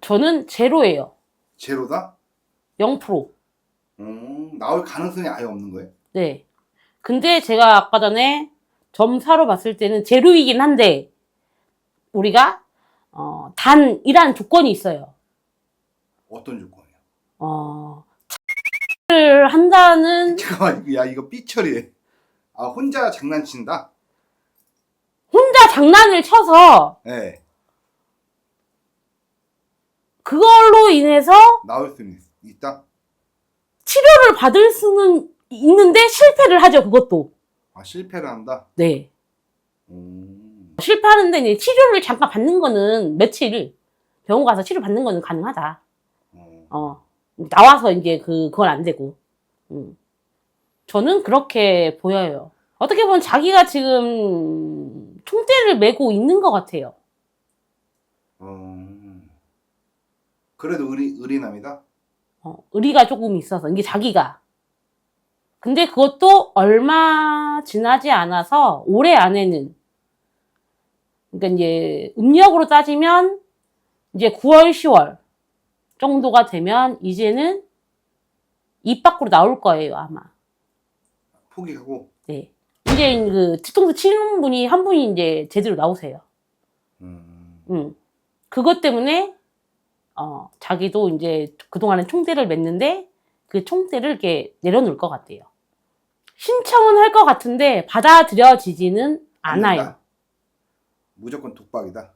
저는 제로예요. 제로다? 0%. 음, 나올 가능성이 아예 없는 거예요? 네. 근데 제가 아까 전에 점사로 봤을 때는 제로이긴 한데, 우리가, 어, 단이라는 조건이 있어요. 어떤 조건이요? 어, 를 한다는, 잠깐만, 야, 이거 삐처리해. 아, 혼자 장난친다? 혼자 장난을 쳐서, 예, 네, 그걸로 인해서 나올 수 있, 있다? 치료를 받을 수는 있는데 실패를 하죠, 그것도. 아, 실패를 한다? 네. 음, 실패하는데 이제 치료를 잠깐 받는 거는 며칠 병원 가서 치료 받는 거는 가능하다. 어, 어 나와서 이제 그 그건 안 되고. 음. 저는 그렇게 보여요. 어떻게 보면 자기가 지금 총대를 메고 있는 것 같아요. 그래도 의리, 의리남이다? 어, 의리가 조금 있어서 이게 자기가. 근데 그것도 얼마 지나지 않아서 올해 안에는 그러니까 이제 음력으로 따지면 이제 9월, 10월 정도가 되면 이제는 입 밖으로 나올 거예요, 아마. 포기하고, 네. 이제 그 뒤통수 치는 분이 한 분이 이제 제대로 나오세요. 음, 음. 그것 때문에 어, 자기도 이제 그동안에 총대를 맸는데 그 총대를 이렇게 내려놓을 것 같아요. 신청은 할 것 같은데 받아들여지지는 안 않아요. 무조건 독박이다.